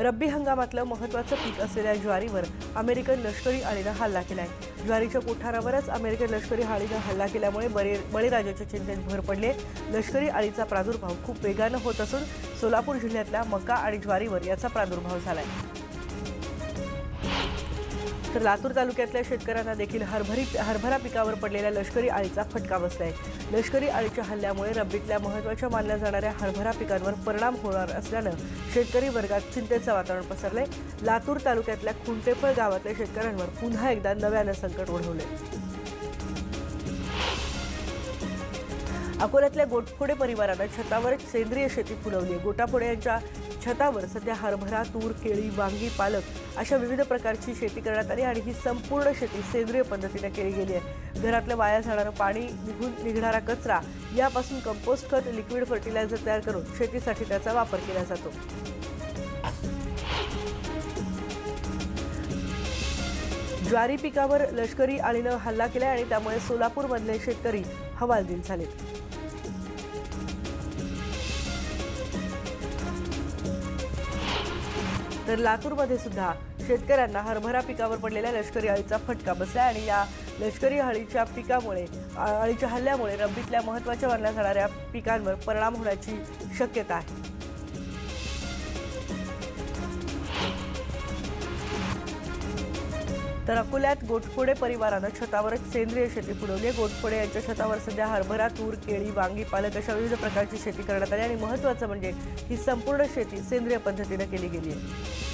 रब्बी हंगामातलं महत्त्वाचं पीक असलेल्या ज्वारीवर अमेरिकन लष्करी आळीनं हल्ला केला आहे ज्वारीच्या कोठारावरच अमेरिकन लष्करी आळीनं हल्ला केल्यामुळे बरे बळीराजाच्या चिंतेत भर पडले. लष्करी अळीचा प्रादुर्भाव खूप वेगानं होत असून सोलापूर जिल्ह्यातल्या मका आणि ज्वारीवर याचा प्रादुर्भाव झाला आहे तर लातूर तालुक्यातल्या शेतकऱ्यांना देखील हरभरी हरभरा पिकावर पडलेल्या लष्करी आळीचा फटका बसलाय. लष्करी आळीच्या हल्ल्यामुळे रब्बीतल्या महत्त्वाच्या मानल्या जाणाऱ्या हरभरा पिकांवर परिणाम होणार असल्यानं शेतकरी वर्गात चिंतेचं वातावरण पसरलंय. लातूर तालुक्यातल्या खुंटेफळ गावातल्या शेतकऱ्यांवर पुन्हा एकदा नव्यानं संकट ओढवलंय. अकोल्यातल्या गोटफोडे परिवारानं छतावर सेंद्रिय शेती फुलवली गोटाफोडे यांच्या छतावर सध्या हरभरा तूर केळी वांगी पालक अशा विविध प्रकारची शेती करण्यात आली आणि ही संपूर्ण शेती सेंद्रिय पद्धतीने केली गेली आहे. घरातलं वाया जाणारं पाणी निघून निघणारा कचरा यापासून कंपोस्ट खत लिक्विड फर्टिलायझर तयार करून शेतीसाठी त्याचा वापर केला जातो. ज्वारी पिकावर लष्करी आळीनं हल्ला केला आणि त्यामुळे सोलापूरमधले शेतकरी हवालदिल झालेत. तर लातूरमध्ये सुद्धा शेतकऱ्यांना हरभरा पिकावर पडलेल्या लष्करी अळीचा फटका बसला आणि या लष्करी अळीच्या पिकामुळे अळीच्या हल्ल्यामुळे रब्बीतल्या महत्त्वाच्या मानल्या जाणाऱ्या पिकांवर परिणाम होण्याची शक्यता आहे. तर अकोल्यात गोटफोडे परिवारानं छतावरच सेंद्रिय शेती पुरवली. गोटफोडे यांच्या छतावर सध्या हरभरा तूर केळी वांगी पालक अशा विविध प्रकारची शेती करण्यात आली आणि महत्त्वाचं म्हणजे ही संपूर्ण शेती सेंद्रिय पद्धतीनं केली गेली आहे.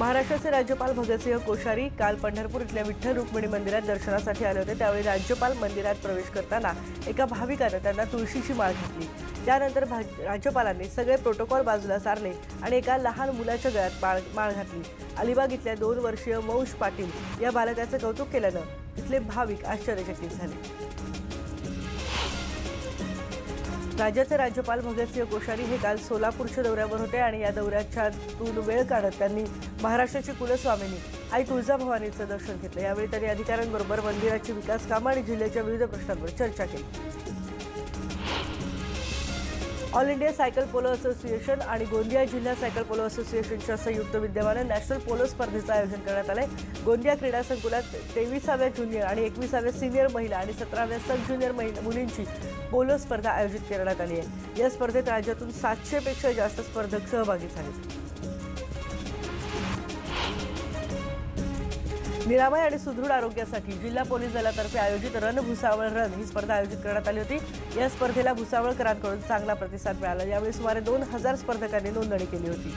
महाराष्ट्राचे राज्यपाल भगतसिंह कोश्यारी काल पंढरपूर इथल्या विठ्ठल रुक्मिणी मंदिरात दर्शनासाठी आले होते. त्यावेळी राज्यपाल मंदिरात प्रवेश करताना एका भाविकानं त्यांना तुळशीची माळ घातली. त्यानंतर राज्यपालांनी सगळे प्रोटोकॉल बाजूला सारले आणि एका लहान मुलाच्या गळ्यात माळ माळ घातली. अलिबाग इथल्या दोन वर्षीय मौश पाटील या बालकाचं कौतुक केल्यानं तिथले भाविक आश्चर्यचकित झाले. राज्याचे राज्यपाल भगतसिंह कोश्यारी हे काल सोलापूरच्या दौऱ्यावर होते आणि या दौऱ्याच्यातून वेळ काढत त्यांनी महाराष्ट्राची कुलस्वामिनी आई तुळजाभवानीचं दर्शन घेतलं. यावेळी त्यांनी अधिकाऱ्यांबरोबर मंदिराची विकास कामं आणि जिल्ह्याच्या विविध प्रश्नांवर चर्चा केली. All India cycle polo association आणि गोंदिया जिल्हा सायकल पोलो असोसिएशनच्या संयुक्त विद्यमाने नॅशनल पोलो स्पर्धेचं आयोजन करण्यात आलं आहे गोंदिया क्रीडा संकुलात तेविसाव्या ज्युनियर आणि एकविसाव्या सिनियर महिला आणि सतराव्या सब ज्युनियर महिला मुलींची पोलो स्पर्धा आयोजित करण्यात आली आहे. या स्पर्धेत राज्यातून सातशेपेक्षा जास्त स्पर्धक सहभागी झाले. निरामय आणि सुदृढ आरोग्यासाठी जिल्हा पोलीस दलातर्फे आयोजित रन भुसावळ रन ही स्पर्धा आयोजित करण्यात आली होती. या स्पर्धेला भुसावळकरांकडून चांगला प्रतिसाद मिळाला. यावेळी सुमारे दोन हजार स्पर्धकांनी नोंदणी केली होती.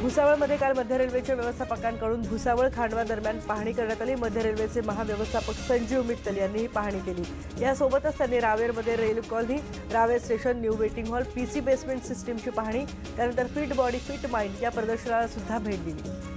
भुसावळमध्ये काल मध्य रेल्वेच्या व्यवस्थापकांकडून भुसावळ खांडवा दरम्यान पाहणी करण्यात आली. मध्य रेल्वेचे महाव्यवस्थापक संजीव मित्तल यांनी ही पाहणी केली. यासोबतच त्यांनी रावेरमध्ये rail colony Raver station new waiting hall P C basement सिस्टीमची पाहणी त्यानंतर फिट बॉडी फिट माइंड या प्रदर्शनाला सुद्धा भेट दिली.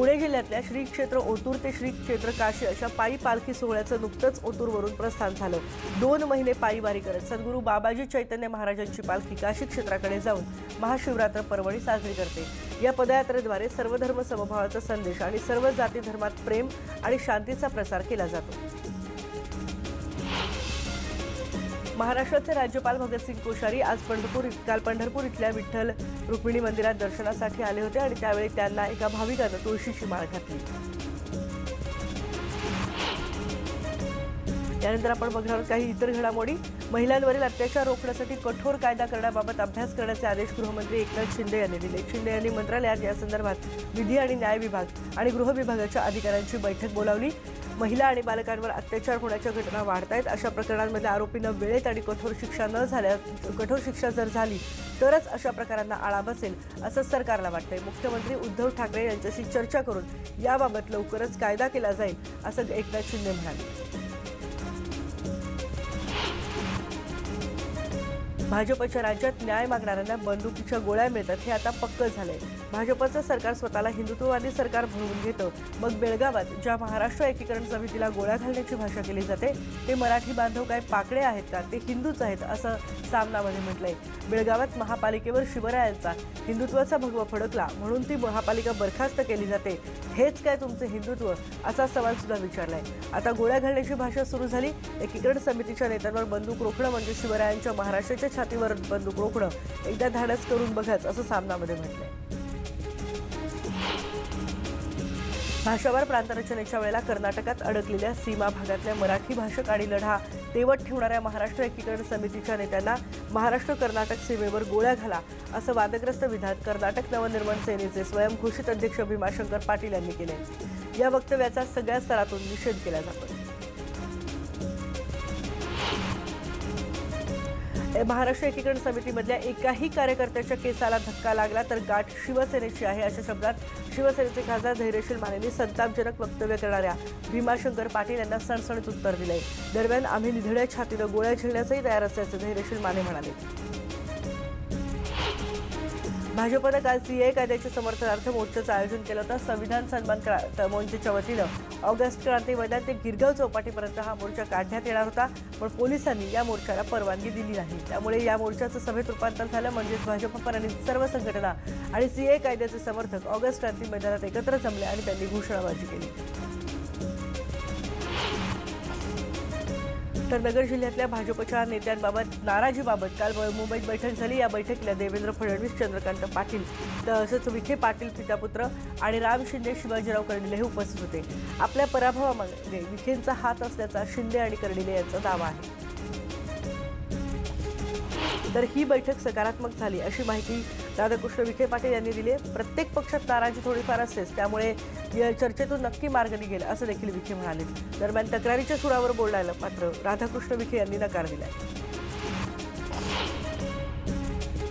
पुणे जिल्ह्यातल्या श्री क्षेत्र ओतूर ते श्री क्षेत्र काशी अशा पायी पालखी सोहळ्याचं नुकतंच ओतूरवरून प्रस्थान झालं. दोन महिने पायी वारी करत सद्गुरू बाबाजी चैतन्य महाराजांची पालखी काशी क्षेत्राकडे जाऊन महाशिवरात्र पर्वणी साजरी करते. या पदयात्रेद्वारे सर्वधर्म समभावाचा संदेश आणि सर्व जाती धर्मात प्रेम आणि शांतीचा प्रसार केला जातो. महाराष्ट्राचे राज्यपाल भगतसिंग कोश्यारी आज पंढरपूर काल पंढरपूर इथल्या विठ्ठल रुक्मिणी मंदिरात दर्शनासाठी आले होते आणि त्यावेळी त्यांना एका भाविकानं तुळशीची माळ घातली. त्यानंतर आपण बघणार आहोत काही इतर घडामोडी. महिलांवरील अत्याचार रोखण्यासाठी कठोर कायदा करण्याबाबत अभ्यास करण्याचे आदेश गृहमंत्री एकनाथ शिंदे यांनी दिले. शिंदे यांनी मंत्रालयात या संदर्भात विधी आणि न्याय विभाग आणि गृह विभागाच्या अधिकाऱ्यांची बैठक बोलावली. महिला आणि बालकांवर अत्याचार होण्याच्या घटना वाढत आहेत. अशा प्रकरणांमध्ये आरोपींना वेळेत आणि कठोर शिक्षा न झाल्या कठोर शिक्षा जर झाली तरच अशा प्रकारांना आळा बसेल असं सरकारला वाटतंय. मुख्यमंत्री उद्धव ठाकरे यांच्याशी चर्चा करून याबाबत लवकरच कायदा केला जाईल असं एकनाथ शिंदे म्हणाले. भाजपच्या राज्यात न्याय मागणाऱ्यांना बंदुकीच्या गोळ्या मिळतात हे आता पक्क झालंय. भाजपचं सरकार स्वतःला हिंदुत्ववादी सरकार म्हणून घेतं. मग बेळगावात ज्या महाराष्ट्र एकीकरण समितीला गोळ्या घालण्याची भाषा केली जाते ते मराठी बांधव काय पाकडे आहेत का? ते हिंदूच आहेत असं सामनामध्ये म्हटलंय. बेळगावात महापालिकेवर शिवरायांचा हिंदुत्वाचा भगवा फडकला म्हणून ती महापालिका बरखास्त केली जाते. हेच काय तुमचे हिंदुत्व? असा सवाल सुद्धा विचारलाय. आता गोळ्या घालण्याची भाषा सुरू झाली. एकीकरण समितीच्या नेत्यांवर बंदूक रोखणं म्हणजे शिवरायांच्या महाराष्ट्राच्या छातीवर बंदूक रोखणं एकदा धाडस करून बघाच असं सामनामध्ये म्हटलंय. भाषावर प्रांतरचनेच्या वेळेला कर्नाटकात अडकलेल्या सीमा भागातल्या मराठी भाषक आणि लढा तेवत ठेवणाऱ्या महाराष्ट्र एकीकरण समितीच्या नेत्यांना महाराष्ट्र कर्नाटक सीमेवर गोळ्या घाला असं वादग्रस्त विधान कर्नाटक नवनिर्माण सेनेचे स्वयंघोषित अध्यक्ष भीमाशंकर पाटील यांनी केले या वक्तव्याचा सगळ्या स्तरातून निषेध केला जातो महाराष्ट्र एकीकरण समितीमधल्या एकाही कार्यकर्त्याच्या केसाला धक्का लागला तर गाठ शिवसेनेची आहे अशा शब्दात शिवसेनेचे खासदार धैर्यशील मानेंनी संतापजनक वक्तव्य करणाऱ्या भीमाशंकर पाटील यांना सणसणीत उत्तर दिले दरम्यान आम्ही निधड्या छातीनं गोळ्या झेलण्यासही तयार असल्याचं धैर्यशील माने म्हणाले. भाजपनं काल सीए कायद्याच्या समर्थनार्थ मोर्चाचं आयोजन केलं होतं. संविधान सन्मान क्रा- मोर्चाच्या वतीनं ऑगस्ट क्रांती मैदान ते गिरगाव चौपाटीपर्यंत हा मोर्चा काढण्यात येणार होता. पण पोलिसांनी या मोर्चाला परवानगी दिली नाही. त्यामुळे या मोर्चाचं सभेत रूपांतर झालं म्हणजेच भाजपपर्यंत सर्व संघटना आणि सीए कायद्याचे समर्थक ऑगस्ट क्रांती मैदानात एकत्र जमले आणि त्यांनी घोषणाबाजी केली. तर नगर जिल्ह्यातल्या भाजपच्या नेत्यांबाबत नाराजीबाबत काल मुंबईत बैठक झाली. या बैठकीला देवेंद्र फडणवीस चंद्रकांत पाटील तसंच विखे पाटील पितापुत्र आणि राम शिंदे शिवाजीराव कर्डिले हे उपस्थित होते. आपल्या पराभवामागे विखेंचा हात असल्याचा शिंदे आणि कर्डिले यांचा दावा आहे. तर ही बैठक सकारात्मक झाली अशी माहिती राधाकृष्ण विखे पाटील यांनी दिले. प्रत्येक पक्षात नाराजी थोडीफार असतेच. त्यामुळे या चर्चेतून नक्की मार्ग निघेल असं देखील विखे म्हणाले. दरम्यान तक्रारीच्या सुरावर बोलायला मात्र राधाकृष्ण विखे यांनी नकार दिलाय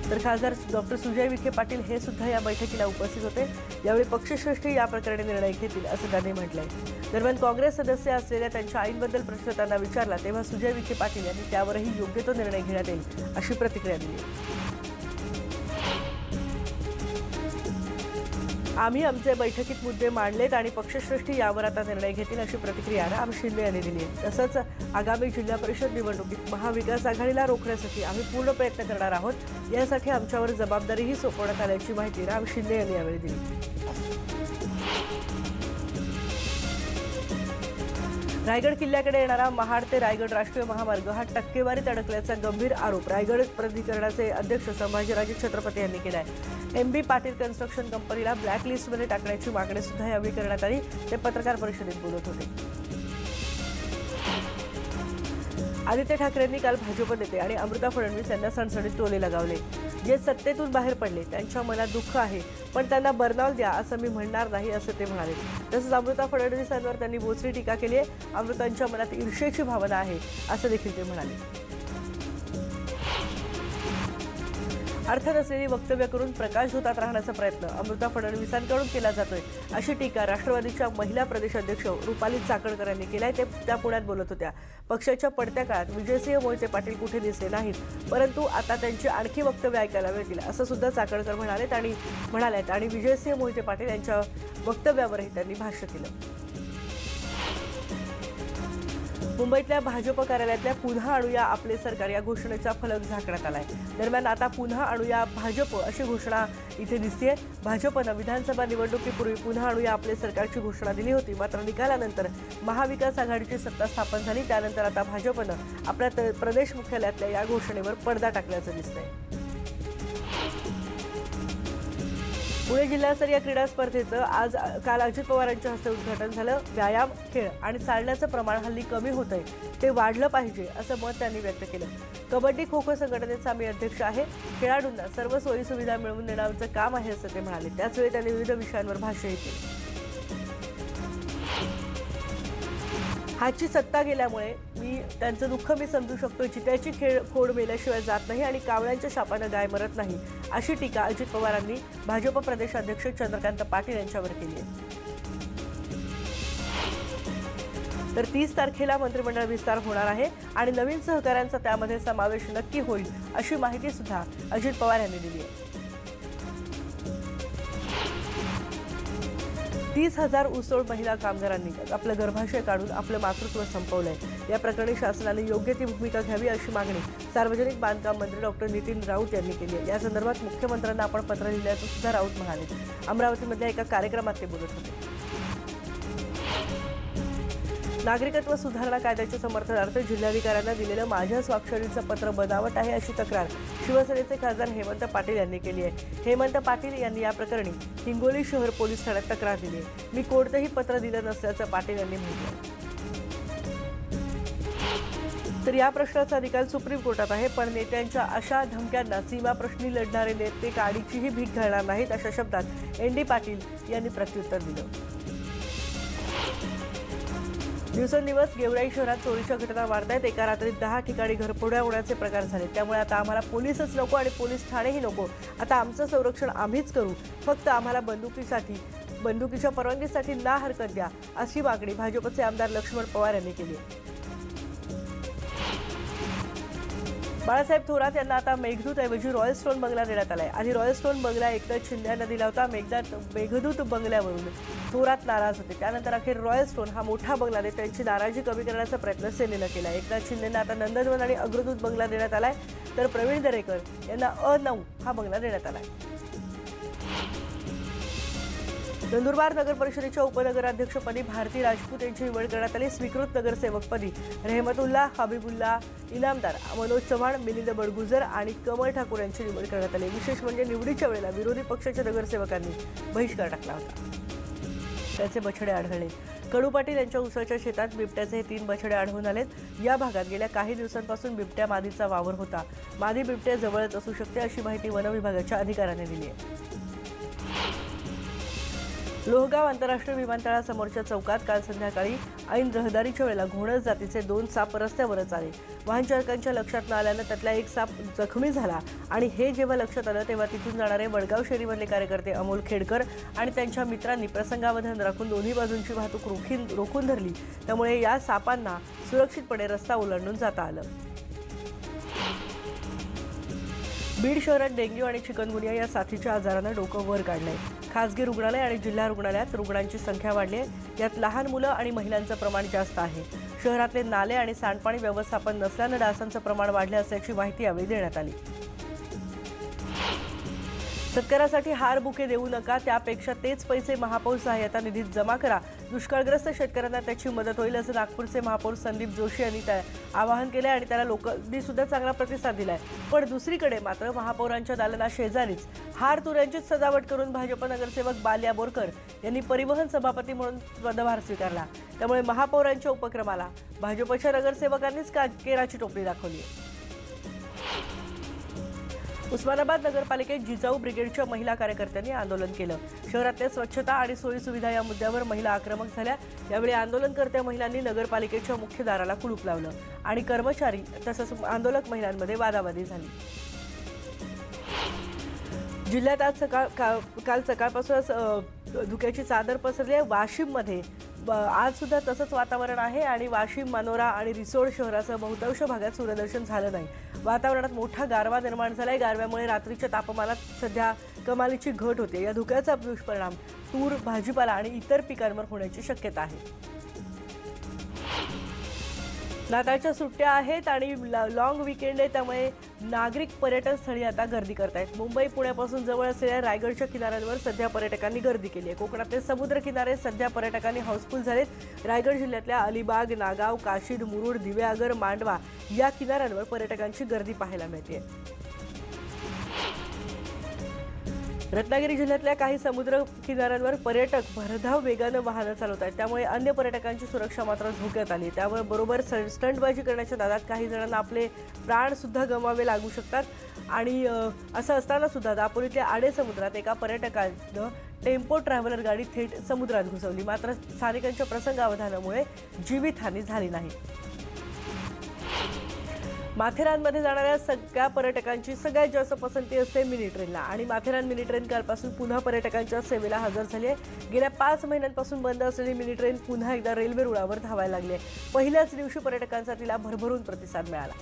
तर खासदार डॉक्टर सुजय विखे पाटील हे सुद्धा या बैठकीला उपस्थित होते. यावेळी पक्षश्रेष्ठी या प्रकरणी निर्णय घेतील असं त्यांनी म्हटलंय. दरम्यान काँग्रेस सदस्य असलेल्या त्यांच्या आईंबद्दल प्रश्न त्यांना विचारला तेव्हा सुजय विखे पाटील यांनी त्यावरही योग्य तो निर्णय घेण्यात येईल अशी प्रतिक्रिया दिली. आम्ही आमचे बैठकीत मुद्दे मांडलेत आणि पक्षश्रेष्ठी यावर आता निर्णय घेतील अशी प्रतिक्रिया राम शिंदे यांनी दिली आहे. तसंच आगामी जिल्हा परिषद निवडणुकीत महाविकास आघाडीला रोखण्यासाठी आम्ही पूर्ण प्रयत्न करणार आहोत. यासाठी आमच्यावर जबाबदारीही सोपवण्यात आल्याची माहिती राम शिंदे यांनी यावेळी दिली. रायगड किल्ल्याकडे येणारा महाड ते रायगड राष्ट्रीय महामार्ग हा टक्केवारीत अडकल्याचा गंभीर आरोप रायगड प्राधिकरणाचे अध्यक्ष संभाजीराजे छत्रपती यांनी केला आहे एम बी पाटील कन्स्ट्रक्शन कंपनीला ब्लॅक लिस्टमध्ये टाकण्याची मागणी सुद्धा यावेळी करण्यात आली. ते पत्रकार परिषदेत बोलत होते. आदित्य ठाकरेंनी काल भाजप नेते आणि अमृता फडणवीस यांना सणसणीत टोले लगावले. जे सत्तेतून बाहेर पडले त्यांच्या मनात दुःख आहे पण त्यांना बर्नाव द्या असं मी म्हणणार नाही असं ते म्हणाले. तसंच अमृता फडणवीसांवर त्यांनी बोचरी टीका केली आहे. अमृतांच्या मनात ईर्षेची भावना आहे असं देखील ते म्हणाले. अर्थ नसलेली वक्तव्य करून प्रकाश धुतात राहण्याचा प्रयत्न अमृता फडणवीसांकडून केला जातोय अशी टीका राष्ट्रवादीच्या महिला प्रदेशाध्यक्ष रुपाली चाकणकर यांनी केलाय ते त्या पुण्यात बोलत होत्या. पक्षाच्या पडत्या काळात विजयसिंह मोहिते पाटील कुठे दिसले नाहीत परंतु आता त्यांची आणखी वक्तव्य ऐकायला मिळतील असं सुद्धा चाकणकर म्हणालेत आणि म्हणाल्यात आणि विजयसिंह मोहिते पाटील यांच्या वक्तव्यावरही त्यांनी भाष्य केलं. मुंबईतल्या भाजप कार्यालयातल्या पुन्हा आणूया आपले सरकार या घोषणेचा फलक झाकण्यात आलाय. दरम्यान आता पुन्हा आणूया भाजप अशी घोषणा इथे दिसतीये. भाजपनं विधानसभा निवडणुकीपूर्वी पुन्हा आणूया आपले सरकारची घोषणा दिली होती. मात्र निकालानंतर महाविकास आघाडीची सत्ता स्थापन झाली. त्यानंतर आता भाजपनं आपल्या त- प्रदेश मुख्यालयातल्या या घोषणेवर पडदा टाकल्याचं दिसतंय. पुणे जिल्हास्तरीय क्रीडा स्पर्धेचं आज काल अजित पवारांच्या हस्ते उद्घाटन झालं. व्यायाम खेळ आणि चालण्याचं प्रमाण हल्ली कमी होत आहे ते वाढलं पाहिजे असं मत त्यांनी व्यक्त केलं. कबड्डी खो खो संघटनेचा मी अध्यक्ष आहे. खेळाडूंना सर्व सोयीसुविधा मिळवून देण्याचं काम आहे असं ते म्हणाले. त्याचवेळी त्यांनी विविध विषयांवर भाष्यही केलं. हाची सत्ता गेल्यामुळे मी त्यांचं दुःख मी समजू शकतो. चित्याची खेळ खोड मेल्याशिवाय जात नाही आणि कावळ्यांच्या शापानं गाय मरत नाही अशी टीका अजित पवारांनी भाजप प्रदेशाध्यक्ष चंद्रकांत पाटील यांच्यावर केली आहे. तर तीस तारखेला मंत्रिमंडळ विस्तार होणार आहे आणि नवीन सहकाऱ्यांचा त्यामध्ये समावेश नक्की होईल अशी माहिती सुद्धा अजित पवार यांनी दिली आहे. तीस हजार उसळ महिला कामगारांनी आपलं गर्भाशय काढून आपलं मातृत्व संपवलंय. या प्रकरणी शासनाने योग्य ती भूमिका घ्यावी अशी मागणी सार्वजनिक बांधकाम मंत्री डॉक्टर नितीन राऊत यांनी केली आहे. या संदर्भात मुख्यमंत्र्यांना आपण पत्र लिहिल्याचं सुद्धा राऊत म्हणाले. अमरावतीमधल्या एका कार्यक्रमात ते बोलत होते. नागरिकत्व सुधारणा कायद्याच्या समर्थनार्थ जिल्हाधिकाऱ्यांना दिलेलं माझ्या स्वाक्षरीचं पत्र बनावट आहे अशी तक्रार शिवसेनेचे खासदार हेमंत पाटील यांनी केली आहे. हेमंत पाटील यांनी या प्रकरणी हिंगोली शहर पोलीस ठाण्यात तक्रार दिली आहे. मी कोणतंही पत्र दिलं नसल्याचं पाटील यांनी म्हटलं तर या प्रश्नाचा निकाल सुप्रीम कोर्टात आहे पण नेत्यांच्या अशा धमक्यांना सीमा प्रश्नी लढणारे नेते काडीचीही भीक घालणार नाहीत अशा शब्दात एन डी पाटील यांनी प्रत्युत्तर दिलं. दिवसेंदिवस गेवराई शहरात चोरीच्या घटना वाढत आहेत एका रात्रीत दहा ठिकाणी घरपोड्या होण्याचे प्रकार झाले. त्यामुळे आता आम्हाला पोलीसच नको आणि पोलीस ठाणेही नको. आता आमचं संरक्षण आम्हीच करू. फक्त आम्हाला बंदुकीसाठी बंदुकीच्या परवानगीसाठी ना हरकत द्या अशी मागणी भाजपचे आमदार लक्ष्मण पवार यांनी केली बाळासाहेब थोरात यांना आता मेघदूत ऐवजी रॉयल स्टोन बंगला देण्यात आलाय. आधी रॉयल स्टोन बंगला एकदा शिंद्यांना दिला होता मेघदात मेघदूत बंगल्यावरून थोरात नाराज होते. त्यानंतर अखेर रॉयल स्टोन हा मोठा बंगला देत त्यांची नाराजी कमी करण्याचा प्रयत्न सेनेनं केला एकनाथ शिंदेंना आता नंदनवन आणि अग्रदूत बंगला देण्यात आलाय तर प्रवीण दरेकर यांना अ नऊ हा बंगला देण्यात आलाय. नंदुरबार नगर परिषदेच्या उपनगराध्यक्षपदी भारती राजपूत यांची निवड करण्यात आली. स्वीकृत नगरसेवकपदी रेहमतुल्ला हबीबुल्ला इनामदार मनोज चव्हाण मिलिंद बडगुजर आणि कमल ठाकूर यांची निवड करण्यात आली. विशेष म्हणजे निवडीच्या वेळेला विरोधी पक्षाच्या नगरसेवकांनी बहिष्कार टाकला होता. त्याचे बछडे आढळले. कडू पाटील यांच्या उसाच्या शेतात बिबट्याचे हे तीन बछडे आढळून आलेत. या भागात गेल्या काही दिवसांपासून बिबट्या मादीचा वावर होता. मादी बिबट्या जवळच असू शकते अशी माहिती वनविभागाच्या अधिकाऱ्यांनी अधिकाऱ्याने दिली आहे. लोहगाव आंतरराष्ट्रीय विमानतळासमोरच्या चौकात काल संध्याकाळी ऐन रहदारीच्या वेळेला घोणस जातीचे दोन साप रस्त्यावरच आले. वाहनचालकांच्या लक्षात न आल्यानं त्यातला एक साप जखमी झाला आणि हे जेव्हा लक्षात आलं तेव्हा तिथून जाणारे वडगाव शेरीमधले कार्यकर्ते अमोल खेडकर आणि त्यांच्या मित्रांनी प्रसंगावधान राखून दोन्ही बाजूंची वाहतूक रोखीन रोखून धरली. त्यामुळे या सापांना सुरक्षितपणे रस्ता ओलांडून जाता आलं. बीड शहरात डेंग्यू आणि चिकनगुनिया या साथीच्या आजारानं डोकं वर काढलंय. खासगी रुग्णालय आणि जिल्हा रुग्णालयात रुग्णांची संख्या वाढली आहे यात लहान मुलं आणि महिलांचं प्रमाण जास्त आहे. शहरातले नाले आणि सांडपाणी व्यवस्थापन नसल्यानं डासांचं प्रमाण वाढले असल्याची माहिती यावेळी देण्यात आली. सत्कारासाठी हार बुके देऊ नका त्यापेक्षा तेच पैसे महापौर सहाय्यता निधीत जमा करा दुष्काळग्रस्त शेतकऱ्यांना त्याची मदत होईल असं नागपूरचे महापौर संदीप जोशी यांनी त्या आवाहन केलं आणि त्याला लोकांनी सुद्धा चांगला प्रतिसाद दिलाय. पण दुसरीकडे मात्र महापौरांच्या दालना शेजारीच हार तुऱ्यांचीच सजावट करून भाजप नगरसेवक बाल्या बोरकर यांनी परिवहन सभापती म्हणून पदभार स्वीकारला. त्यामुळे महापौरांच्या उपक्रमाला भाजपच्या नगरसेवकांनीच का केराची टोपली दाखवली आहे. उस्मानाबाद नगरपालिकेत जिजाऊ ब्रिगेडच्या महिला कार्यकर्त्यांनी आंदोलन केलं. शहरातल्या स्वच्छता आणि सोयीसुविधा या मुद्द्यावर महिला आक्रमक झाल्या. यावेळी आंदोलनकर्त्या महिलांनी नगरपालिकेच्या मुख्य दाराला कुलूप लावलं आणि कर्मचारी तसंच आंदोलक महिलांमध्ये वादावादी झाली. जिल्ह्यात आज सकाळ का- काल सकाळपासूनच धुक्याची चादर पसरली आहे. वाशिममध्ये आज सुद्धा तसंच वातावरण आहे आणि वाशिम मनोरा आणि रिसोड शहरासह बहुतांश भागात सूर्यदर्शन झालं नाही. वातावरणात मोठा गारवा निर्माण झाला आहे गारव्यामुळे रात्रीच्या तापमानात सध्या कमालीची घट होते. या धुक्याचा दुष्परिणाम तूर भाजीपाला आणि इतर पिकांवर होण्याची शक्यता आहे. नाताळच्या सुट्ट्या आहेत आणि लॉंग विकेंड आहे त्यामुळे नागरिक पर्यटन स्थळी आता गर्दी करतायत. मुंबई पुण्यापासून जवळ असलेल्या रायगडच्या किनाऱ्यांवर सध्या पर्यटकांनी गर्दी केली आहे. कोकणातले समुद्र किनारे सध्या पर्यटकांनी हाऊसफुल झालेत. रायगड जिल्ह्यातल्या अलिबाग नागाव काशीद मुरुड दिव्यागर मांडवा या किनाऱ्यांवर पर्यटकांची गर्दी पाहायला मिळते रत्नागिरी जिल्ह्यातल्या काही समुद्र किनाऱ्यांवर पर्यटक भरधाव वेगानं वाहनं चालवत आहेत. त्यामुळे अन्य पर्यटकांची सुरक्षा मात्र धोक्यात आली. त्यामुळे बरोबर स- स्टंटबाजी करण्याच्या नादात काही जणांना आपले प्राणसुद्धा गमावे लागू शकतात. आणि असं असताना सुद्धा दापोलीतल्या आडे समुद्रात एका पर्यटकानं टेम्पो ट्रॅव्हलर गाडी थेट समुद्रात घुसवली. मात्र स्थानिकांच्या प्रसंगावधानामुळे जीवितहानी झाली नाही. माथेरानमध्ये जाणाऱ्या सगळ्या पर्यटकांची सगळ्यात जास्त पसंती असते मिनी ट्रेनला. आणि माथेरान मिनी ट्रेन कालपासून पुन्हा पर्यटकांच्या सेवेला हजर झाली आहे. गेल्या पाच महिन्यांपासून बंद असलेली मिनी ट्रेन पुन्हा एकदा रेल्वे रुळावर धावायला लागली आहे. पहिल्याच दिवशी पर्यटकांचा तिला भरभरून प्रतिसाद मिळाला.